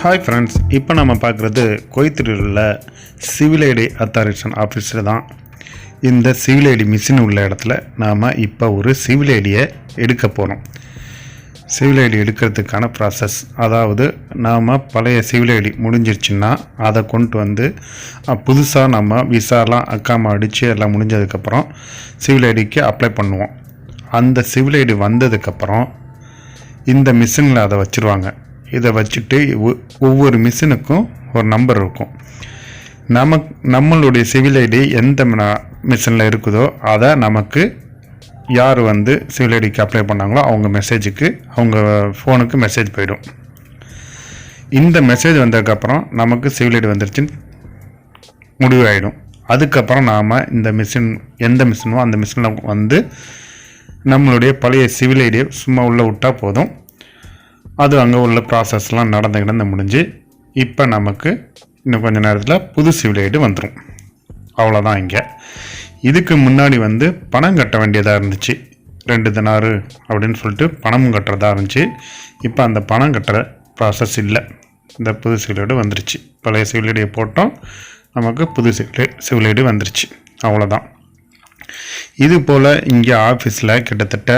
Hi friends இப்போ நம்ம பார்க்குறது கோயத்திரியில் உள்ள சிவில் ஐடி அத்தாரிஷன் ஆஃபீஸில் தான். இந்த சிவில் ஐடி மிஷின் உள்ள இடத்துல நாம் இப்போ ஒரு சிவில் ஐடியை எடுக்க போகிறோம் சிவில் ஐடி எடுக்கிறதுக்கான ப்ராசஸ் அதாவது நாம் பழைய சிவில் ஐடி முடிஞ்சிருச்சுன்னா அதை கொண்டு வந்து புதுசாக நம்ம விசாலாம் அக்காமா அடித்து எல்லாம் முடிஞ்சதுக்கப்புறம் சிவில் ஐடிக்கு அப்ளை பண்ணுவோம். அந்த சிவில் ஐடி வந்ததுக்கப்புறம் இந்த மிஷினில் அதை வச்சுருவாங்க. இதை வச்சுட்டு ஒ- ஒவ்வொரு மிஷினுக்கும் ஒரு நம்பர் இருக்கும். நமக் நம்மளுடைய சிவில் ஐடி எந்த மிஷினில் இருக்குதோ அதை நமக்கு யார் வந்து சிவில் ஐடிக்கு அப்ளை பண்ணாங்களோ அவங்க மெசேஜுக்கு அவங்க ஃபோனுக்கு மெசேஜ் போயிடும். இந்த மெசேஜ் வந்ததுக்கப்புறம் நமக்கு சிவில் ஐடி வந்துருச்சுன்னு முடிவாயிடும். அதுக்கப்புறம் நாம் இந்த மிஷின் எந்த மிஷினோ அந்த மிஷினில் வந்து நம்மளுடைய பழைய சிவில் ஐடியை சும்மா உள்ளே விட்டால் போதும். அது அங்கே உள்ள ப்ராசஸ்லாம் நடந்து கிடந்து முடிஞ்சு இப்போ நமக்கு இன்னும் கொஞ்ச நேரத்தில் புது சிவில் ஐடி வந்துடும் அவ்வளோதான் இங்கே. இதுக்கு முன்னாடி வந்து பணம் கட்ட வேண்டியதாக இருந்துச்சு. ரெண்டு தினாறு அப்படின்னு சொல்லிட்டு பணமும் கட்டுறதா இருந்துச்சு. இப்போ அந்த பணம் கட்டுற ப்ராசஸ் இல்லை. இந்த புது சிவில் வந்துருச்சு. பழைய சிவிலியடியை போட்டோம். நமக்கு புது சிவில் சிவில் ஐடி வந்துருச்சு. அவ்வளோதான் இது போல் இங்கே ஆஃபீஸில் கிட்டத்தட்ட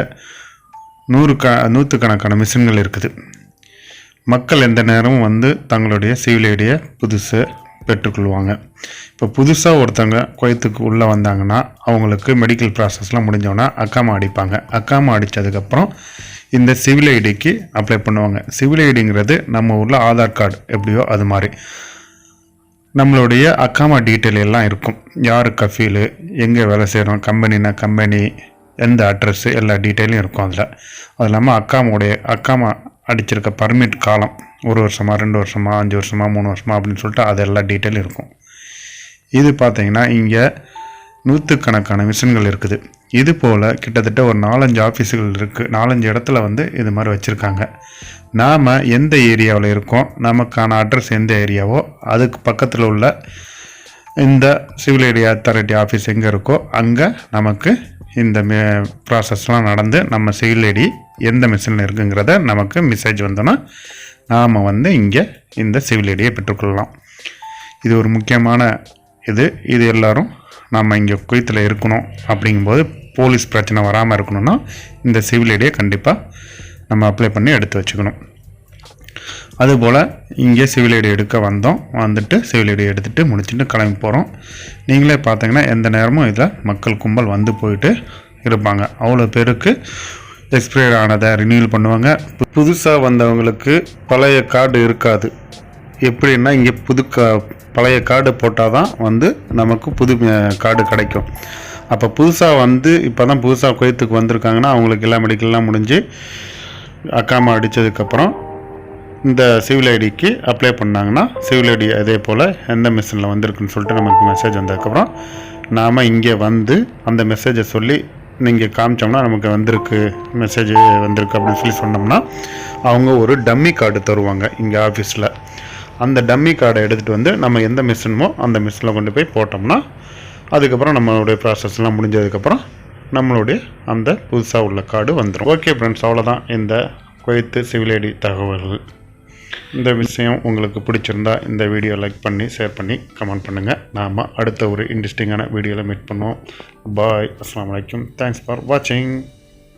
நூறு க நூற்றுக்கணக்கான மிஷின்கள் இருக்குது. மக்கள் எந்த நேரமும் வந்து தங்களுடைய சிவில் ஐடியை புதுசு பெற்றுக்கொள்வாங்க. இப்போ புதுசாக ஒருத்தவங்க குயத்துக்கு உள்ளே வந்தாங்கன்னா அவங்களுக்கு மெடிக்கல் ப்ராசஸ்லாம் முடிஞ்சோன்னா அக்காமா அடிப்பாங்க. அக்காமா அடித்ததுக்கப்புறம் இந்த சிவில் ஐடிக்கு அப்ளை பண்ணுவாங்க. சிவில் ஐடிங்கிறது நம்ம ஊரில் ஆதார் கார்டு எப்படியோ அது மாதிரி. நம்மளுடைய அக்காமா டீட்டெயில் எல்லாம் இருக்கும். யார் கஃபீலு எங்கே வேலை செய்கிறோம் கம்பெனினா கம்பெனி எந்த அட்ரஸ்ஸு எல்லா டீட்டெயிலும் இருக்கும் அதில். அது இல்லாமல் அக்காமுடைய அக்காமா அடிச்சிருக்க பர்மிட் காலம் ஒரு வருஷமா ரெண்டு வருஷமா அஞ்சு வருஷமா மூணு வருஷமா அப்படின்னு சொல்லிட்டு அது எல்லா டீட்டெயிலும் இருக்கும். இது பார்த்தீங்கன்னா இங்கே நூற்றுக்கணக்கான மிஷின்கள் இருக்குது. இது போல் கிட்டத்தட்ட ஒரு நாலஞ்சு ஆஃபீஸுகள் இருக்குது நாலஞ்சு இடத்துல வந்து இது மாதிரி வச்சுருக்காங்க. நாம் எந்த ஏரியாவில் இருக்கோம் நமக்கான அட்ரஸ் எந்த ஏரியாவோ அதுக்கு பக்கத்தில் உள்ள இந்த சிவில் ஏரியா அத்தாரிட்டி ஆஃபீஸ் எங்கே இருக்கோ அங்கே நமக்கு இந்த ப்ராசஸ்லாம் நடந்து நம்ம சிவில் ஐடி எந்த மிஷினில் இருக்குங்கிறத நமக்கு மெசேஜ் வந்தோன்னா நாம் வந்து இங்கே இந்த சிவில் ஐடியை பெற்றுக்கொள்ளலாம். இது ஒரு முக்கியமான இது. இது எல்லோரும் நம்ம இங்கே குயத்தில் இருக்கணும் அப்படிங்கும்போது போலீஸ் பிரச்சனை வராமல் இருக்கணும்னா இந்த சிவில் ஐடியை கண்டிப்பாக நம்ம அப்ளை பண்ணி எடுத்து வச்சுக்கணும். அதுபோல் இங்கே சிவில் ஐடி எடுக்க வந்தோம். வந்துட்டு சிவில் ஐடி எடுத்துகிட்டு முடிச்சுட்டு கிளம்பி போகிறோம் நீங்களே பார்த்தீங்கன்னா எந்த நேரமும் இதில் மக்கள் கும்பல் வந்து போயிட்டு இருப்பாங்க. அவ்வளோ பேருக்கு எக்ஸ்பயர் ஆனதை ரினியூவல் பண்ணுவாங்க. புதுசாக வந்தவங்களுக்கு பழைய கார்டு இருக்காது. எப்படின்னா இங்கே புது கா பழைய கார்டு போட்டால் தான் வந்து நமக்கு புது கார்டு கிடைக்கும். அப்போ புதுசாக வந்து இப்போ தான் புதுசாக கோயத்துக்கு வந்திருக்காங்கன்னா அவங்களுக்கு எல்லா மெடிக்கல்லாம் முடிஞ்சு அக்காமா அடித்ததுக்கப்புறம் இந்த சிவில் ஐடிக்கு அப்ளை பண்ணாங்கன்னா சிவில் ஐடி அதே போல் எந்த மிஷினில் வந்திருக்குன்னு சொல்லிட்டு நமக்கு மெசேஜ் வந்ததுக்கப்புறம் நாம் இங்கே வந்து அந்த மெசேஜை சொல்லி நீங்கள் காமிச்சோம்னா நமக்கு வந்திருக்கு மெசேஜ் வந்திருக்கு அப்படின்னு சொல்லி சொன்னோம்னா அவங்க ஒரு டம்மி கார்டு தருவாங்க இங்கே ஆஃபீஸில் அந்த டம்மி கார்டை எடுத்துகிட்டு வந்து நம்ம எந்த மிஷினுமோ அந்த மிஷினில் கொண்டு போய் போட்டோம்னா அதுக்கப்புறம் நம்மளுடைய ப்ராசஸ்லாம் முடிஞ்சதுக்கப்புறம் நம்மளுடைய அந்த புதுசாக உள்ள கார்டு வந்துடும் ஓகே ஃப்ரெண்ட்ஸ் அவ்வளோதான் இந்த குவைத்து சிவில் ஐடி தகவல்கள். இந்த விஷயம் உங்களுக்கு பிடிச்சிருந்தா இந்த வீடியோ லைக் பண்ணி ஷேர் பண்ணி கமெண்ட் பண்ணுங்கள் நாம் அடுத்த ஒரு இன்ட்ரெஸ்டிங்கான வீடியோவில் மீட் பண்ணுவோம். பாய் அஸ்லாம் வலைக்கம் தேங்க்ஸ் ஃபார் வாட்சிங்